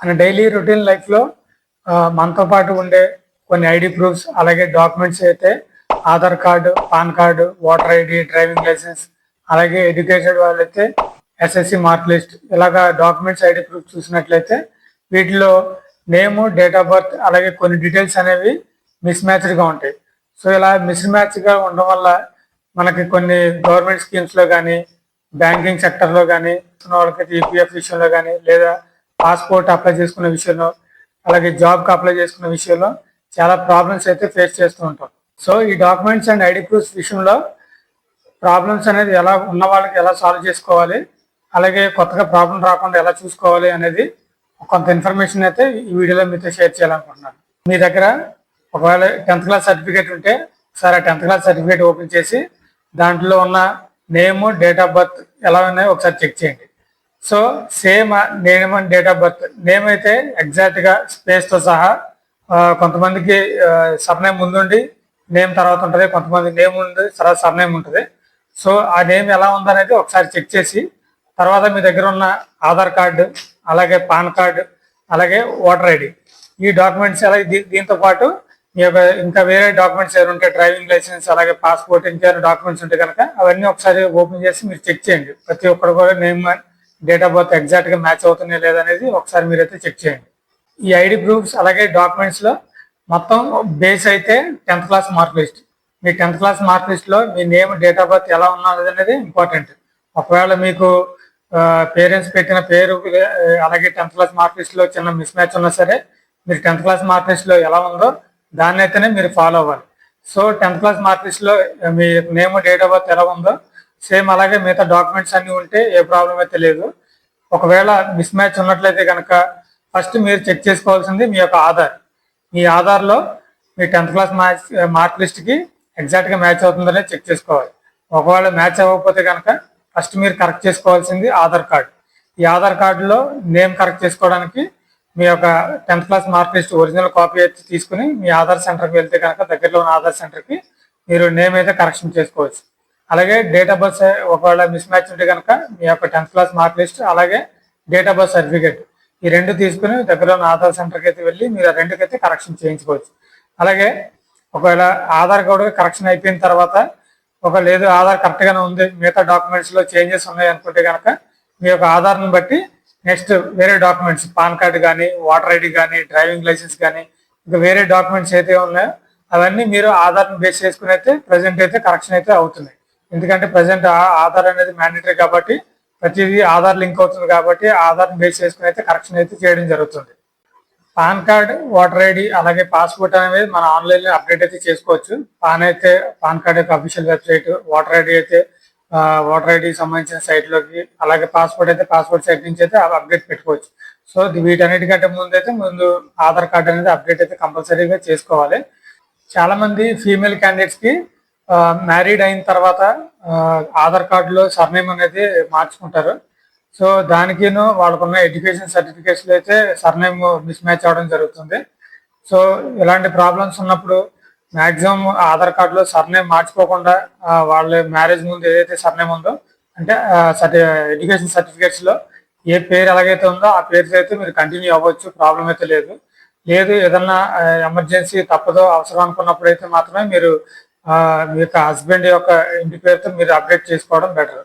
మన daily routine లైఫ్లో మనతో పాటు ఉండే కొన్ని ఐడి ప్రూఫ్స్ అలాగే డాక్యుమెంట్స్ అయితే Aadhaar card PAN card voter ID driving licence అలాగే ఎడ్యుకేటెడ్ వాళ్ళైతే ఎస్ఎస్సి మార్క్ లిస్ట్ ఇలాగా డాక్యుమెంట్స్ ఐడి ప్రూఫ్ చూసినట్లయితే వీటిలో నేము డేట్ ఆఫ్ బర్త్ అలాగే కొన్ని డీటెయిల్స్ అనేవి మిస్ మ్యాచ్డ్గా ఉంటాయి. సో ఇలా మిస్ మ్యాచ్గా ఉండడం వల్ల మనకి కొన్ని గవర్నమెంట్ స్కీమ్స్లో కానీ బ్యాంకింగ్ సెక్టర్లో కానీ వాళ్ళకి ఈపీఎఫ్ విషయంలో కానీ లేదా పాస్పోర్ట్ అప్లై చేసుకునే విషయంలో అలాగే జాబ్కి అప్లై చేసుకునే విషయంలో చాలా ప్రాబ్లమ్స్ అయితే ఫేస్ చేస్తూ ఉంటాం. సో ఈ డాక్యుమెంట్స్ అండ్ ఐడి ప్రూఫ్స్ విషయంలో ప్రాబ్లమ్స్ అనేది ఎలా ఉన్న వాళ్ళకి ఎలా సాల్వ్ చేసుకోవాలి అలాగే కొత్తగా ప్రాబ్లం రాకుండా ఎలా చూసుకోవాలి అనేది కొంత ఇన్ఫర్మేషన్ అయితే ఈ వీడియోలో మీతో షేర్ చేయాలనుకుంటున్నాను. మీ దగ్గర ఒకవేళ టెన్త్ క్లాస్ సర్టిఫికేట్ ఉంటే సరే టెన్త్ క్లాస్ సర్టిఫికేట్ ఓపెన్ చేసి దాంట్లో ఉన్న నేమ్ డేట్ ఆఫ్ బర్త్ ఎలా ఉన్నాయో ఒకసారి చెక్ చేయండి. So same name and date of birth name అయితే ఎగ్జాక్ట్గా స్పేస్తో సహా కొంతమందికి సర్నేమ్ ముందుండి నేమ్ తర్వాత ఉంటుంది కొంతమంది నేమ్ ఉంది తర్వాత సర్నేమ్ ఉంటుంది. సో ఆ నేమ్ ఎలా ఉందనేది ఒకసారి చెక్ చేసి తర్వాత మీ దగ్గర ఉన్న ఆధార్ కార్డు అలాగే పాన్ కార్డు అలాగే ఓటర్ ఐడి ఈ డాక్యుమెంట్స్ అలాగే దీ- దీంతో పాటు మీ యొక్క ఇంకా వేరే డాక్యుమెంట్స్ ఏమైనా ఉంటే డ్రైవింగ్ లైసెన్స్ అలాగే పాస్పోర్ట్ ఇంకేమైనా డాక్యుమెంట్స్ ఉంటే కనుక అవన్నీ ఒకసారి ఓపెన్ చేసి మీరు చెక్ చేయండి. ప్రతి ఒక్కరు కూడా నేమ్ డేట్ ఆఫ్ బర్త్ ఎగ్జాక్ట్గా మ్యాచ్ అవుతున్నాయి లేదనేది ఒకసారి మీరైతే చెక్ చేయండి. ఈ ఐడి ప్రూఫ్స్ అలాగే డాక్యుమెంట్స్లో మొత్తం బేస్ అయితే టెన్త్ క్లాస్ మార్క్ లిస్ట్ మీ టెన్త్ క్లాస్ మార్క్ లిస్ట్లో మీ నేమ్ డేట్ ఆఫ్ బర్త్ ఎలా ఉన్నది అనేది ఇంపార్టెంట్ ఒకవేళ మీకు పేరెంట్స్ పెట్టిన పేరు అలాగే టెన్త్ క్లాస్ మార్క్ లిస్ట్లో చిన్న మిస్ మ్యాచ్ ఉన్నా సరే మీరు టెన్త్ క్లాస్ మార్క్ లిస్ట్లో ఎలా ఉందో దాన్ని అయితేనే మీరు ఫాలో అవ్వాలి. సో టెన్త్ క్లాస్ మార్క్ లిస్ట్లో మీ నేమ్ డేట్ ఆఫ్ బర్త్ ఎలా ఉందో సేమ్ అలాగే మిగతా డాక్యుమెంట్స్ అన్ని ఉంటే ఏ ప్రాబ్లం అయితే లేదు. ఒకవేళ మిస్ మ్యాచ్ ఉన్నట్లయితే కనుక ఫస్ట్ మీరు చెక్ చేసుకోవాల్సింది మీ యొక్క ఆధార్. మీ ఆధార్లో మీ టెన్త్ క్లాస్ మ్యాచ్ మార్క్ లిస్ట్కి ఎగ్జాక్ట్గా మ్యాచ్ అవుతుందనే చెక్ చేసుకోవాలి. ఒకవేళ మ్యాచ్ అవ్వకపోతే కనుక ఫస్ట్ మీరు కరెక్ట్ చేసుకోవాల్సింది ఆధార్ కార్డ్. ఈ ఆధార్ కార్డులో నేమ్ కరెక్ట్ చేసుకోవడానికి మీ యొక్క tenth class mark list original copy అయితే తీసుకుని మీ ఆధార్ సెంటర్కి వెళ్తే కనుక దగ్గరలో ఉన్న ఆధార్ సెంటర్కి మీరు నేమ్ అయితే కరెక్షన్ చేసుకోవచ్చు. అలాగే డేట్ ఆఫ్ బర్త్ ఒకవేళ మిస్ మ్యాచ్ ఉంటే కనుక మీ యొక్క టెన్త్ క్లాస్ మార్క్ లిస్ట్ అలాగే డేట్ ఆఫ్ బర్త్ సర్టిఫికేట్ ఈ రెండు తీసుకుని దగ్గర ఉన్న ఆధార్ సెంటర్కి అయితే వెళ్ళి మీరు ఆ రెండుకైతే కరెక్షన్ చేయించుకోవచ్చు. అలాగే ఒకవేళ ఆధార్ కార్డు కరెక్షన్ అయిపోయిన తర్వాత ఒక లేదు ఆధార్ కరెక్ట్గానే ఉంది మిగతా డాక్యుమెంట్స్లో చేంజెస్ ఉన్నాయి అనుకుంటే కనుక మీ యొక్క ఆధార్ని బట్టి నెక్స్ట్ వేరే డాక్యుమెంట్స్ పాన్ కార్డు కానీ ఓటర్ ఐడి కానీ డ్రైవింగ్ లైసెన్స్ కానీ ఇంకా వేరే డాక్యుమెంట్స్ అయితే ఉన్నాయో అవన్నీ మీరు ఆధార్ని బేస్ చేసుకుని అయితే ప్రజెంట్ అయితే కరెక్షన్ అయితే అవుతున్నాయి. ఎందుకంటే ప్రజెంట్ ఆధార్ అనేది మ్యాండేటరీ కాబట్టి ప్రతిదీ ఆధార్ లింక్ అవుతుంది కాబట్టి ఆధార్ని బేస్ చేసుకుని అయితే కరెక్షన్ అయితే చేయడం జరుగుతుంది. పాన్ కార్డ్ ఓటర్ ఐడి అలాగే పాస్పోర్ట్ అనేది మన ఆన్లైన్లో అప్డేట్ అయితే చేసుకోవచ్చు. పాన్ అయితే పాన్ కార్డ్ యొక్క అఫీషియల్ వెబ్సైట్ ఓటర్ ఐడి అయితే ఓటర్ ఐడి సంబంధించిన సైట్లోకి అలాగే పాస్పోర్ట్ అయితే పాస్పోర్ట్ సైట్ నుంచి అయితే అప్డేట్ పెట్టుకోవచ్చు. సో వీటన్నిటికంటే ముందు అయితే ముందు ఆధార్ కార్డ్ అనేది అప్డేట్ అయితే కంపల్సరీగా చేసుకోవాలి. చాలా మంది ఫీమేల్ క్యాండిడేట్స్కి మ్యారీడ్ అయిన తర్వాత ఆధార్ కార్డులో సర్నేమ్ అనేది మార్చుకుంటారు. సో దానికిను వాళ్ళకున్న ఎడ్యుకేషన్ సర్టిఫికేట్స్లో అయితే సర్నేమ్ మిస్ మ్యాచ్ అవడం జరుగుతుంది. సో ఇలాంటి ప్రాబ్లమ్స్ ఉన్నప్పుడు మాక్సిమం ఆధార్ కార్డులో సర్నేమ్ మార్చుకోకుండా వాళ్ళ మ్యారేజ్ ముందు ఏదైతే సర్నేమ్ ఉందో అంటే సర్టి ఎడ్యుకేషన్ సర్టిఫికేట్స్లో ఏ పేరు ఎలాగైతే ఉందో ఆ పేరు అయితే మీరు కంటిన్యూ అవ్వచ్చు ప్రాబ్లం అయితే లేదు. లేదు ఏదన్నా ఎమర్జెన్సీ తప్పదో అవసరం అనుకున్నప్పుడు అయితే మాత్రమే మీరు మీ యొక్క హస్బెండ్ యొక్క ఇంటి పేరుతో మీరు అప్డేట్ చేసుకోవడం బెటర్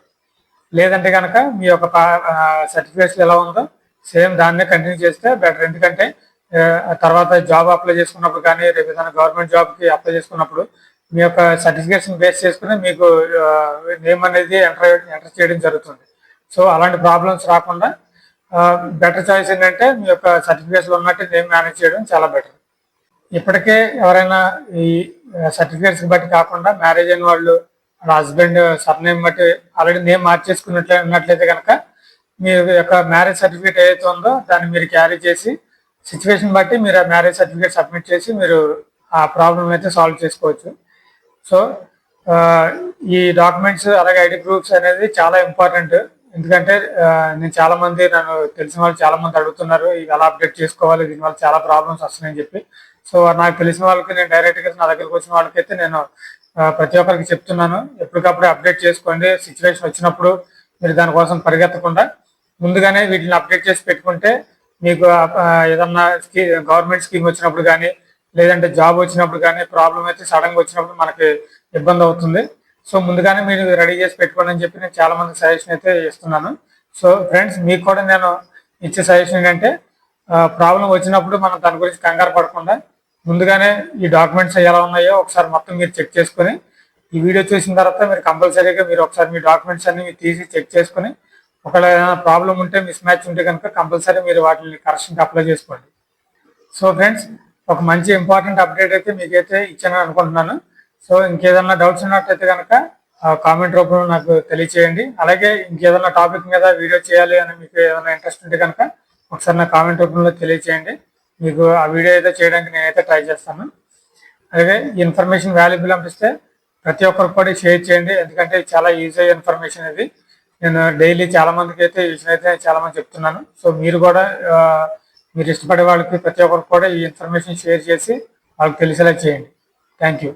లేదంటే కనుక మీ యొక్క సర్టిఫికేట్స్ ఎలా ఉందో సేమ్ దాన్నే కంటిన్యూ చేస్తే బెటర్ ఎందుకంటే తర్వాత జాబ్ అప్లై చేసుకున్నప్పుడు కానీ రేపు ఏదైనా గవర్నమెంట్ జాబ్కి అప్లై చేసుకున్నప్పుడు మీ యొక్క సర్టిఫికేట్స్ని బేస్ చేసుకుని మీకు నేమ్ అనేది ఎంటర్ ఎంటర్ చేయడం జరుగుతుంది. సో అలాంటి ప్రాబ్లమ్స్ రాకుండా బెటర్ చాయిస్ ఏంటంటే మీ యొక్క సర్టిఫికేట్స్ ఉన్నట్టు నేమ్ మేనేజ్ చేయడం చాలా బెటర్ ఇప్పటికే ఎవరైనా ఈ సర్టిఫికేట్స్ బట్టి కాకుండా మ్యారేజ్ అయిన వాళ్ళు హస్బెండ్ సర్నేమ్ బట్టి ఆల్రెడీ నేమ్ మార్చేసుకున్నట్లే ఉన్నట్లయితే కనుక మీ యొక్క మ్యారేజ్ సర్టిఫికేట్ ఏదైతే ఉందో దాన్ని మీరు క్యారీ చేసి సిచ్యువేషన్ బట్టి మీరు ఆ మ్యారేజ్ సర్టిఫికేట్ సబ్మిట్ చేసి మీరు ఆ ప్రాబ్లం అయితే సాల్వ్ చేసుకోవచ్చు. సో ఈ డాక్యుమెంట్స్ అలాగే ఐడి ప్రూఫ్స్ అనేది చాలా ఇంపార్టెంట్ ఎందుకంటే నేను చాలా మంది నన్ను తెలిసిన వాళ్ళు చాలా మంది అడుగుతున్నారు ఇవి ఎలా అప్డేట్ చేసుకోవాలి దీనివల్ల చాలా ప్రాబ్లమ్స్ వస్తున్నాయని చెప్పి. సో నాకు తెలిసిన వాళ్ళకి నేను డైరెక్ట్గా నా దగ్గరకు వచ్చిన వాళ్ళకైతే నేను ప్రతి ఒక్కరికి చెప్తున్నాను. ఎప్పటికప్పుడు అప్డేట్ చేసుకోండి. సిచ్యువేషన్ వచ్చినప్పుడు మీరు దానికోసం పరిగెత్తకుండా ముందుగానే వీటిని అప్డేట్ చేసి పెట్టుకుంటే మీకు ఏదన్నా స్కీ గవర్నమెంట్ స్కీమ్ వచ్చినప్పుడు కానీ లేదంటే జాబ్ వచ్చినప్పుడు కానీ ప్రాబ్లం అయితే సడన్గా వచ్చినప్పుడు మనకి ఇబ్బంది అవుతుంది. సో ముందుగానే మీరు రెడీ చేసి పెట్టుకోండి అని చెప్పి నేను చాలా మంది సజెషన్ అయితే ఇస్తున్నాను సో ఫ్రెండ్స్ మీకు కూడా నేను ఇచ్చే సజెషన్ ఏంటంటే ప్రాబ్లం వచ్చినప్పుడు మనం దాని గురించి కంగారు పడకుండా ముందుగానే ఈ డాక్యుమెంట్స్ ఎలా ఉన్నాయో ఒకసారి మొత్తం మీరు చెక్ చేసుకుని ఈ వీడియో చూసిన తర్వాత మీరు కంపల్సరీగా మీరు ఒకసారి మీ డాక్యుమెంట్స్ అన్ని మీరు తీసి చెక్ చేసుకొని ఒకవేళ ఏదైనా ప్రాబ్లం ఉంటే మిస్ మ్యాచ్ ఉంటే కనుక కంపల్సరీ మీరు వాటిని కరెక్షన్కి అప్లై చేసుకోండి. సో ఫ్రెండ్స్ ఒక మంచి ఇంపార్టెంట్ అప్డేట్ అయితే మీకైతే ఇచ్చాను అనుకుంటున్నాను. సో ఇంకేదన్నా డౌట్స్ ఉన్నట్టయితే కనుక కామెంట్ రూపంలో నాకు తెలియచేయండి. అలాగే ఇంకేదన్నా టాపిక్ మీద వీడియో చేయాలి అని మీకు ఏదైనా ఇంట్రెస్ట్ ఉంటే కనుక ఒకసారి నా కామెంట్ రూపంలో తెలియచేయండి. మీకు ఆ వీడియో అయితే చేయడానికి నేనైతే ట్రై చేస్తాను. అలాగే ఇన్ఫర్మేషన్ వాల్యుబుల్ అనిపిస్తే ప్రతి ఒక్కరికి కూడా షేర్ చేయండి. ఎందుకంటే చాలా ఈజీ అయ్యే ఇన్ఫర్మేషన్ ఇది. నేను డైలీ చాలా మందికి అయితే ఈ విషయం అయితే చాలా మంది చెప్తున్నాను. సో మీరు కూడా మీరు ఇష్టపడే వాళ్ళకి ప్రతి ఒక్కరికి కూడా ఈ ఇన్ఫర్మేషన్ షేర్ చేసి వాళ్ళకి తెలిసేలా చేయండి. Thank you.